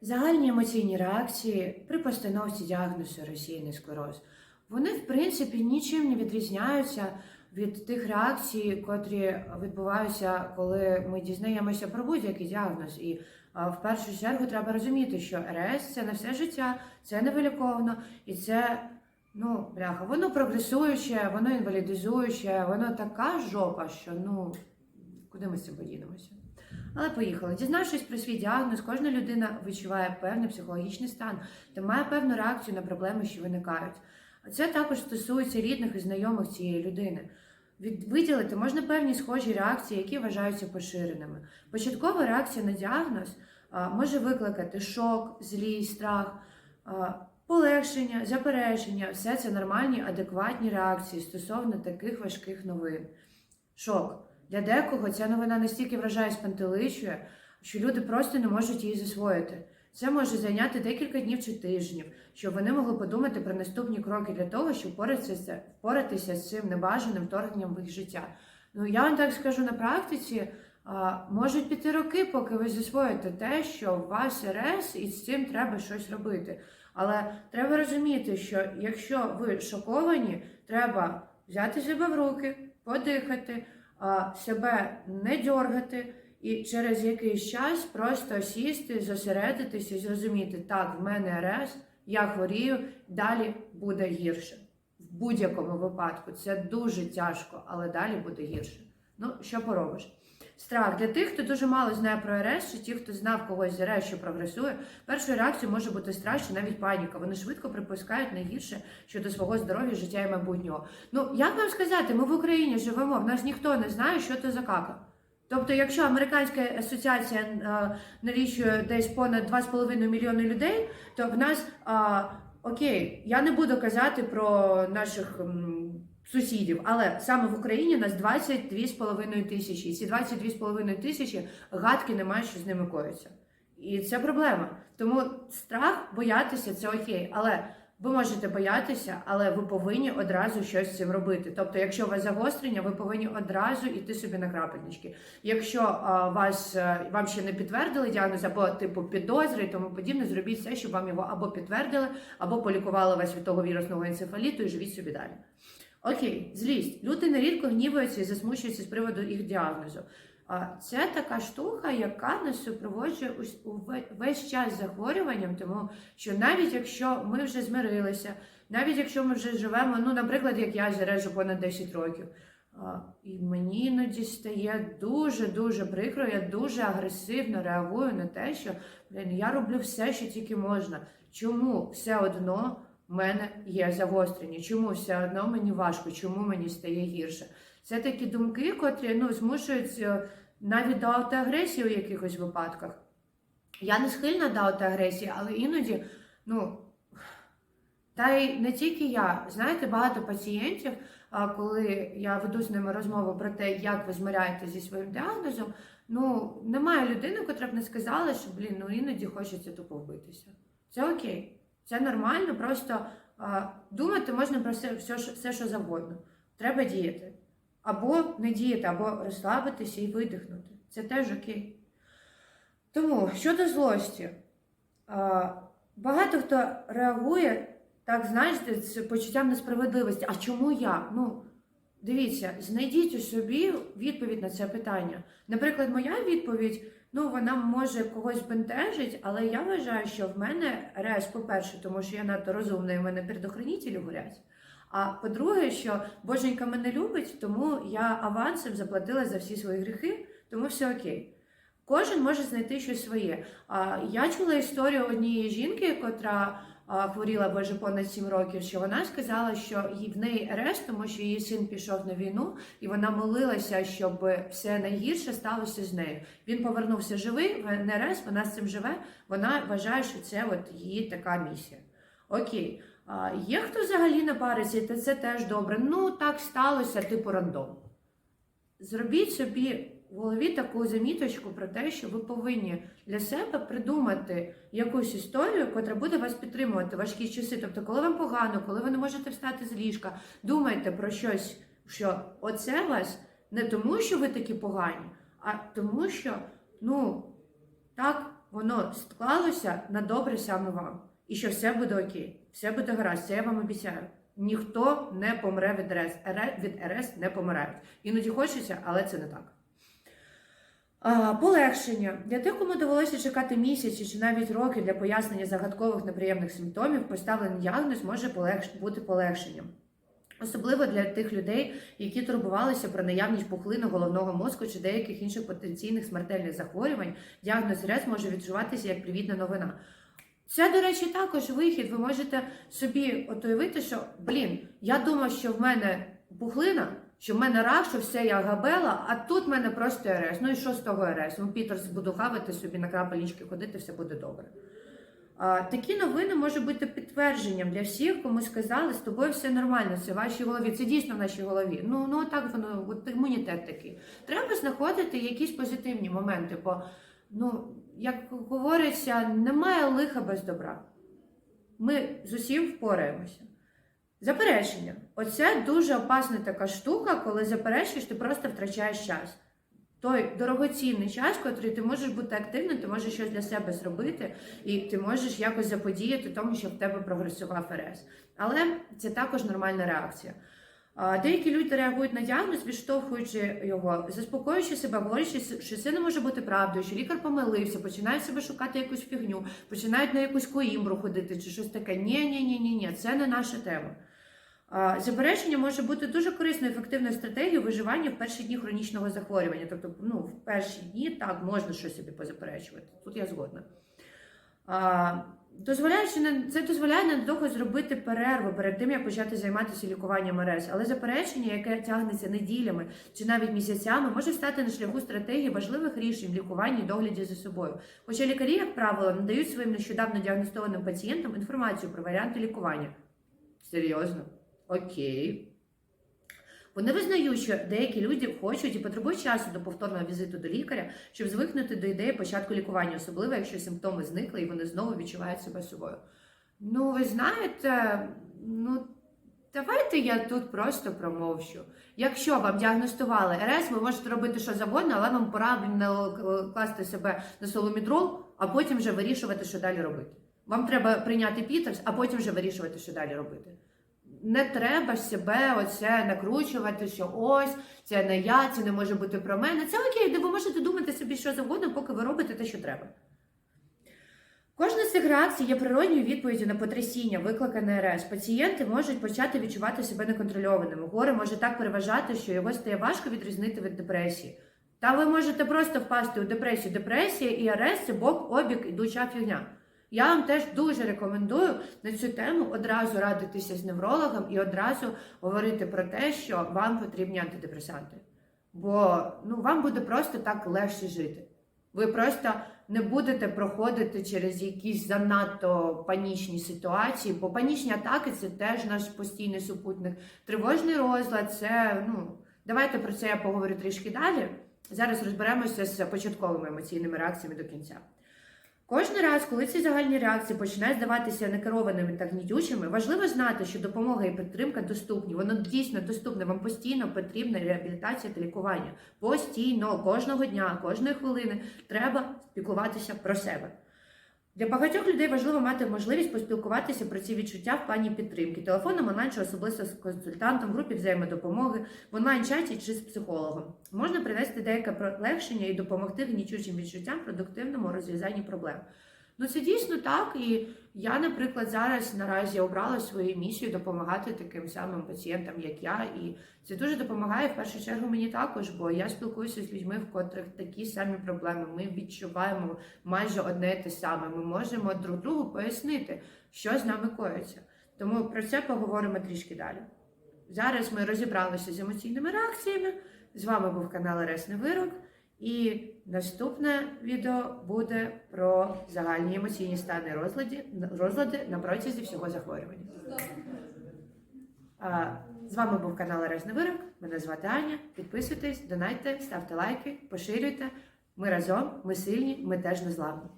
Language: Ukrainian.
Загальні емоційні реакції при постановці діагнозу розсіяний склероз. Вони, в принципі, нічим не відрізняються від тих реакцій, котрі відбуваються, коли ми дізнаємося про будь-який діагноз. І в першу чергу треба розуміти, що РС це не все життя, це невиліковно, і це, ну, бляха, воно прогресуюче, воно інвалідизуюче, воно така жопа, що ну, куди ми з цим подінемося? Але поїхали. Дізнавшись про свій діагноз, кожна людина відчуває певний психологічний стан та має певну реакцію на проблеми, що виникають. Це також стосується рідних і знайомих цієї людини. Виділити можна певні схожі реакції, які вважаються поширеними. Початкова реакція на діагноз може викликати шок, злість, страх, полегшення, заперечення. Все це нормальні, адекватні реакції стосовно таких важких новин. Шок. Для декого ця новина настільки вражає спантеличує, що люди просто не можуть її засвоїти. Це може зайняти декілька днів чи тижнів, щоб вони могли подумати про наступні кроки для того, щоб впоратися, впоратися з цим небажаним вторгненням в їх життя. Ну я вам так скажу на практиці. Можуть піти роки, поки ви засвоїте те, що у вас РС, і з цим треба щось робити. Але треба розуміти, що якщо ви шоковані, треба взяти себе в руки, подихати, себе не дьоргати, і через якийсь час просто сісти, зосередитися і зрозуміти, так, в мене РС, я хворію, далі буде гірше. В будь-якому випадку це дуже тяжко, але далі буде гірше. Ну, що поробиш? Страх для тих, хто дуже мало знає про РС, чи ті, хто знав когось з РС, що прогресує, першою реакцією може бути страх чи навіть паніка. Вони швидко припускають найгірше щодо свого здоров'я, життя і майбутнього. Ну як вам сказати, ми в Україні живемо, в нас ніхто не знає, що це за кака. Тобто, якщо американська асоціація е, налічує десь понад 2,5 мільйони людей, то в нас а, окей, я не буду казати про наших сусідів, але саме в Україні нас 22,5 тисячі. І ці 22,5 тисячі гадки немає, що з ними коїться. І це проблема. Тому страх боятися це окей, але ви можете боятися, але ви повинні одразу щось з цим робити. Тобто, якщо у вас загострення, ви повинні одразу йти собі на крапельнички. Якщо а, вас а, вам ще не підтвердили діагноз, або типу підозри і тому подібне, зробіть все, щоб вам його або підтвердили, або полікували вас від того вірусного енцефаліту і живіть собі далі. Окей, злість. Люди нерідко гніваються і засмучуються з приводу їх діагнозу. А це така штука, яка нас супроводжує весь час захворюванням, тому що навіть якщо ми вже змирилися, навіть якщо ми вже живемо, ну, наприклад, як я зарежу понад 10 років, і мені іноді стає дуже-дуже прикро, я дуже агресивно реагую на те, що блін, я роблю все, що тільки можна. Чому все одно в мене є загострення? Чому все одно мені важко? Чому мені стає гірше? Це такі думки, котрі ну, змушують е, навіть до автоагресії у якихось випадках. Я не схильна до автоагресії, але іноді, ну, та й не тільки я. Знаєте, багато пацієнтів, коли я веду з ними розмову про те, як ви змиряєте зі своїм діагнозом, ну, немає людини, котра б не сказала, що, блін, ну іноді хочеться тупо вбитися. Це окей, це нормально, просто а, думати можна про все, все, все, що завгодно. Треба діяти. Або не діяти, або розслабитися і видихнути. Це теж окей. Тому щодо злості, а, багато хто реагує, так знаєте, з почуттям несправедливості. А чому я? Ну, дивіться, знайдіть у собі відповідь на це питання. Наприклад, моя відповідь, ну вона може когось бентежить, але я вважаю, що в мене рез, по-перше, тому що я надто розумна, і в мене передохранителі горять. А по-друге, що Боженька мене любить, тому я авансом заплатила за всі свої гріхи, тому все окей. Кожен може знайти щось своє. А, Я чула історію однієї жінки, котра хворіла боже понад 7 років, що вона сказала, що в неї РС, тому що її син пішов на війну, і вона молилася, щоб все найгірше сталося з нею. Він повернувся живий, в- РС, вона з цим живе. Вона вважає, що це от її така місія. Окей. А, Є хто взагалі не париться, і те- це теж добре. Ну, так сталося, типу рандом. Зробіть собі в голові таку заміточку про те, що ви повинні для себе придумати якусь історію, котра буде вас підтримувати важкі часи. Тобто, коли вам погано, коли ви не можете встати з ліжка, думайте про щось, що оце вас не тому, що ви такі погані, а тому, що ну так воно склалося на добре саме вам. І що все буде окей, все буде гаразд, це я вам обіцяю. Ніхто не помре від. РС від РС не помирають. Іноді хочеться, але це не так. Полегшення. Для тих, кому довелося чекати місяці чи навіть роки для пояснення загадкових неприємних симптомів, поставлений діагноз може бути полегшенням. Особливо для тих людей, які турбувалися про наявність пухлини головного мозку чи деяких інших потенційних смертельних захворювань, діагноз РЕС може відчуватися як привітна новина. Це, до речі, також вихід. Ви можете собі от уявити, що блін, я думав, що в мене пухлина, що в мене рак, що все я габела, а тут в мене просто РС. Ну і що з того РС? Ну, Пітерс буду хавати собі на крапелічки ходити, все буде добре. А, такі новини можуть бути підтвердженням для всіх, кому сказали, з тобою все нормально, це в вашій голові. Це дійсно в нашій голові. Ну, ну так воно, от імунітет такий. Треба знаходити якісь позитивні моменти, бо, ну, як говориться, немає лиха без добра. Ми з усім впораємося. Заперечення. Оце дуже опасна така штука, коли заперечуєш, ти просто втрачаєш час. Той дорогоцінний час, котрий ти можеш бути активним, ти можеш щось для себе зробити, і ти можеш якось заподіяти тому, щоб в тебе прогресував РС. Але це також нормальна реакція. Деякі люди реагують на діагноз, відштовхуючи його, заспокоюючи себе, говорячи, що це не може бути правдою, що лікар помилився, починають себе шукати якусь фігню, починають на якусь коїмбру ходити чи щось таке. Ні, ні, ні, ні, ні, це не наша тема. А, Заперечення може бути дуже корисною ефективною стратегією виживання в перші дні хронічного захворювання. Тобто, ну, в перші дні так можна щось собі позаперечувати. Тут я згодна. Дозволяючи це дозволяє надовго зробити перерву перед тим, як почати займатися лікуванням РС. Але заперечення, яке тягнеться неділями чи навіть місяцями, може стати на шляху стратегії важливих рішень в лікуванні і догляді за собою. Хоча лікарі, як правило, надають своїм нещодавно діагностованим пацієнтам інформацію про варіанти лікування. Серйозно? Окей. Вони визнають, що деякі люди хочуть і потребують часу до повторного візиту до лікаря, щоб звикнути до ідеї початку лікування, особливо якщо симптоми зникли і вони знову відчувають себе собою. Ну, ви знаєте, ну давайте я тут просто промовчу. Якщо вам діагностували РС, ви можете робити що завгодно, але вам пора класти себе на соломідрол, а потім вже вирішувати, що далі робити. Вам треба прийняти Пітерс, а потім вже вирішувати, що далі робити не треба себе оце накручувати, що ось це не я, це не може бути про мене. Це окей, де ви можете думати собі що завгодно, поки ви робите те, що треба. Кожна з цих реакцій є природньою відповіддю на потрясіння, викликане РС. Пацієнти можуть почати відчувати себе неконтрольованими. Горе може так переважати, що його стає важко відрізнити від депресії. Та ви можете просто впасти у депресію. Депресія і РС це бок, обік, ідуча фігня. Я вам теж дуже рекомендую на цю тему одразу радитися з неврологом і одразу говорити про те, що вам потрібні антидепресанти. Бо ну, вам буде просто так легше жити. Ви просто не будете проходити через якісь занадто панічні ситуації, бо панічні атаки це теж наш постійний супутник. Тривожний розлад це, ну, давайте про це я поговорю трішки далі. Зараз розберемося з початковими емоційними реакціями до кінця. Кожен раз, коли ці загальні реакції починають здаватися некерованими та гнітючими, важливо знати, що допомога і підтримка доступні. Воно дійсно доступне. Вам постійно потрібна реабілітація та лікування. Постійно, кожного дня, кожної хвилини треба спілкуватися про себе. Для багатьох людей важливо мати можливість поспілкуватися про ці відчуття в плані підтримки, телефоном, онлайн чи особисто з консультантом, в групі взаємодопомоги, в онлайн-чаті чи з психологом. Можна привести деяке полегшення і допомогти гнічучим відчуттям продуктивному розв'язанні проблем. Ну це дійсно так. І я, наприклад, зараз наразі обрала свою місію допомагати таким самим пацієнтам, як я, і це дуже допомагає в першу чергу мені також, бо я спілкуюся з людьми, в котрих такі самі проблеми. Ми відчуваємо майже одне те саме. Ми можемо друг другу пояснити, що з нами коїться. Тому про це поговоримо трішки далі. Зараз ми розібралися з емоційними реакціями. З вами був канал Ресний Вирок. І наступне відео буде про загальні емоційні стани розлади, розлади на протязі всього захворювання. З вами був канал Ресний Вирок. Мене звати Аня. Підписуйтесь, донайте, ставте лайки, поширюйте. Ми разом, ми сильні, ми теж незламні.